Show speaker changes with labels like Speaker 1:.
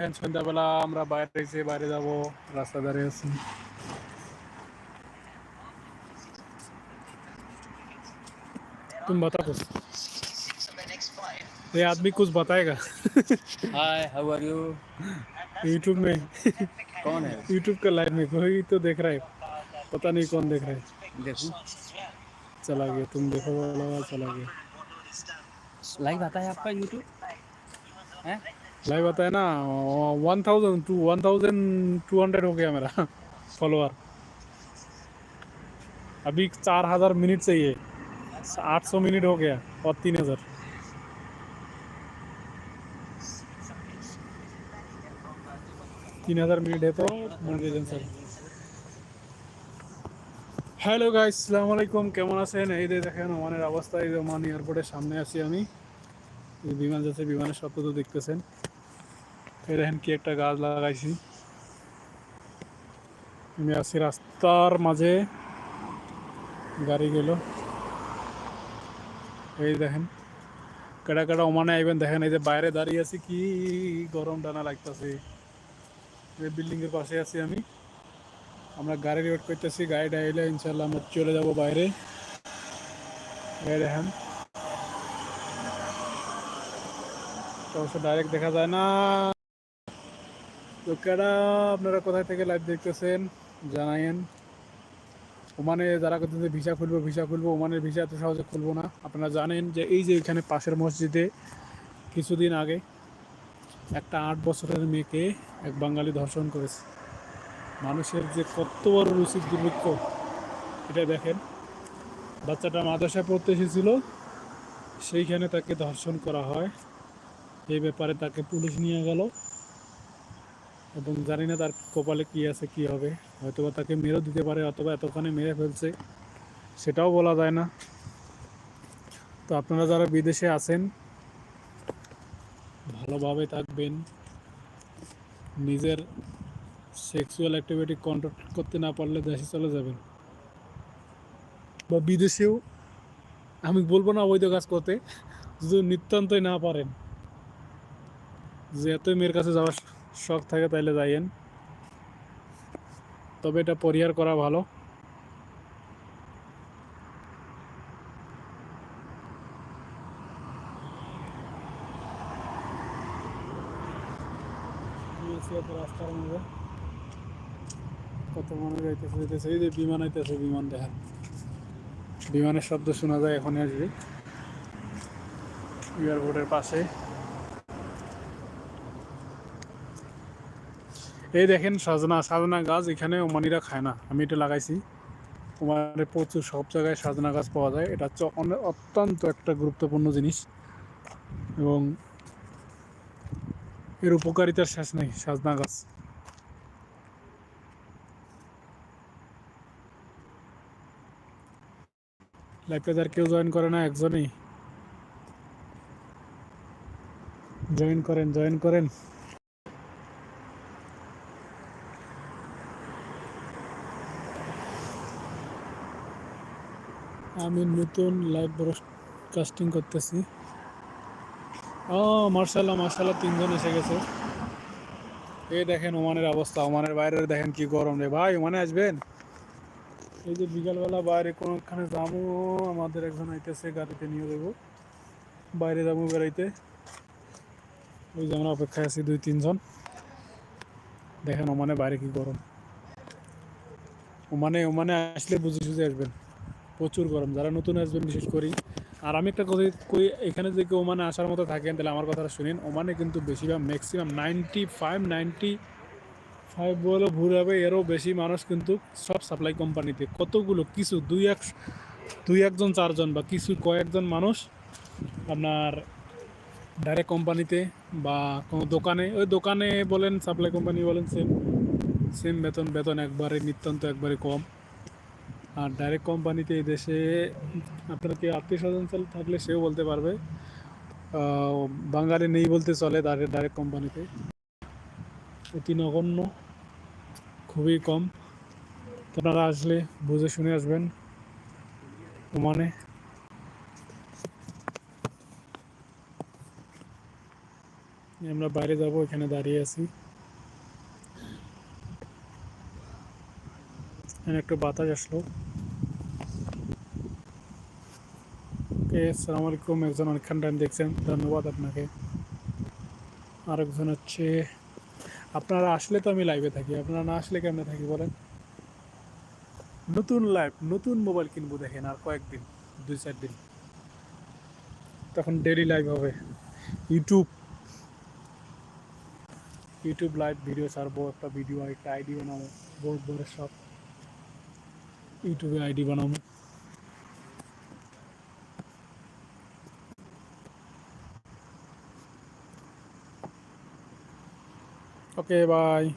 Speaker 1: দেখেন সন্ধ্যাবেলা আমরা বাইরে এসে বাইরে যাব রাস্তা দাঁড়িয়ে আছি तुम बता कुछ ये आदमी कुछ बताएगा
Speaker 2: hi how are you
Speaker 1: YouTube में
Speaker 2: कौन है
Speaker 1: यूट्यूब का लाइव में कोई तो देख रहा है पता नहीं कौन देख रहा है
Speaker 2: देखो
Speaker 1: चला गया तुम देखो वाला चला गया
Speaker 2: लाइव आता है आपका यूट्यूब है
Speaker 1: लाइव आता है ना one thousand two one thousand two hundred हो गया मेरा फॉलोअर अभी चार हजार मिनट चाहिए आठ सौ मिनट हो गया और तीन हजार तीन हजार मिनट है तो मोनेटाइजेशन सर হ্যালো গাইস আসসালামু আলাইকুম কেমন আছেন এই যে দেখেন ওমানের অবস্থা এই যে ওমান এয়ারপোর্টের সামনে আছি আমি এই বিমান যাচ্ছে বিমানের শব্দ তো দেখতেছেন এই দেখেন কি একটা গাছ লাগাইছি। আমি আছি রাস্তার মাঝে। গাড়ি গেল। এই দেখেন, কেডা কেডা ওমানে আইবেন দেখেন, এই যে বাইরে দাঁড়িয়ে আছি, কি গরম ডানা লাগতেছে। এই বিল্ডিং এর পাশে আছি আমি। আমরা গাড়ি ওয়েট করতেছি, গাড়িটা এলে ইনশাল্লাহ আমরা চলে যাব বাইরে। এই দেখেন। অবশ্য ডাইরেক্ট দেখা যায় না। তো কেডা আপনারা কোথায় থেকে লাইভ দেখতেছেন জানাইন ওমানে যারা করতেছে ভিসা খুলবো ভিসা খুলবো, ওমানের ভিসা এত সহজে খুলবো না। আপনারা জানেন যে এই যে এখানে পাশের মসজিদে কিছুদিন আগে একটা আট বছরের মেয়েকে এক বাঙালি ধর্ষণ করেছে। মানুষের যে কত বড় রুচি দুর্ভিক্ষ, এটা দেখেন। বাচ্চাটা মাদ্রাসায় পড়তে এসেছিল, সেইখানে তাকে ধর্ষণ করা হয়। এই ব্যাপারে তাকে পুলিশ নিয়ে গেল। এবং জানি না তার কপালে কি আছে, কি হবে। হয়তোবা তাকে মেরেও দিতে পারে অথবা এতখানি মেরে ফেলছে, সেটাও বলা যায় না। তো আপনারা যারা বিদেশে আছেন, ভালোভাবে থাকবেন। নিজের সেক্সুয়াল অ্যাক্টিভিটি কন্ট্রোল করতে না পারলে দেশে চলে যাবেন। বা বিদেশেও, আমি বলব না অবৈধ কাজ করতে, যদি নিতান্তই না পারেন, যে এতই মেয়ের কাছে যাওয়ার শখ থাকে তাইলে যাইয়েন। তবে এটা পরিহার করা ভালো। রাস্তার মধ্যে কত মানুষ যাইতেছে যে বিমান আইতেছে, বিমান দেখেন। বিমানের শব্দ শোনা যায়, এখনই আসবে। এয়ারপোর্টের পাশে। এই দেখেন সাজনা সাজনা গাছ এখানে ওমানিরা খায় না। আমি এটা লাগাইছি। ওমানে প্রচুর, সব জায়গায় সাজনা গাছ পাওয়া যায়। এটা হচ্ছে অত্যন্ত একটা গুরুত্বপূর্ণ জিনিস এবং এর উপকারিতার শেষ নেই সাজনা গাছ। লাইফে আর কেউ জয়েন করে না, একজনই। জয়েন করেন জয়েন করেন। আমি নতুন লাইভ ব্রডকাস্টিং করতেছি। ও মার্শাল্লাহ মার্শাল্লাহ, তিনজন এসে গেছে। এই দেখেন ওমানের অবস্থা, ওমানের বাইরে দেখেন কি গরম রে। ভাই, ওমানে আসবেন? এই যে বিকালবেলা বাইরে কোনোখানে যাব? আমাদের একজন আইতেছে, গাড়িতে নিয়ে যাব। বাইরে যাব বেড়াইতে। ওই যে আমরা অপেক্ষায় আছি, দুই, তিনজন। দেখেন ওমানে বাইরে কি গরম। ওমানে ওমানে আসলে বুঝে সুঝে আসবেন। প্রচুর গরম, যারা নতুন আসবেন বিশেষ করি আর আমি একটা কথা কই, এখানে যে কেউ ওমানে আসার মতো থাকেন, তাহলে আমার কথাটা শুনেন। ওমানে কিন্তু বেশিরভাগ maximum ninety five ninety five বলে ভুল হবে, এরও বেশি মানুষ কিন্তু সব সাপ্লাই কোম্পানিতে কতগুলো, কিছু দুই এক, দুই একজন, চারজন বা কিছু কয়েকজন মানুষ আপনার ডাইরেক্ট কোম্পানিতে বা কোনো দোকানে। ওই দোকানে বলেন সাপ্লাই কোম্পানি বলেন সেম সেম বেতন বেতন একবারে নিতান্ত একবারে কম। আর ডাইরেক্ট কোম্পানিতে এই দেশে আপনার কি আত্মীয় স্বজন থাকলে সেও বলতে পারবে। বাঙালি নেই বলতে চলে ডাইরেক্ট ডাইরেক্ট কোম্পানিতে অতি নগণ্য, খুবই কম। আপনারা আসলে বুঝে শুনে আসবেন ওমানে আমরা বাইরে যাব, এখানে দাঁড়িয়ে আছি। এখানে একটু বাতাস আসলো। আসসালামু আলাইকুম। একজন অনেকক্ষণ টাইম দেখছেন। ধন্যবাদ আপনাকে। আরেকজন হচ্ছে, আপনারা আসলে তো আমি লাইভে থাকি, আপনারা না আসলে কেমনে থাকি বলেন? নতুন লাইভ নতুন মোবাইল কিনবো দেখেন আর কয়েকদিন, দুই চার দিন। তখন ডেলি লাইভ হবে। ইউটিউব ইউটিউব লাইভ ভিডিও ছাড়বো, একটা ভিডিও একটা আইডি বানাবো বহুত বড় সব ইউটিউবে আইডি বানাবো। Okay bye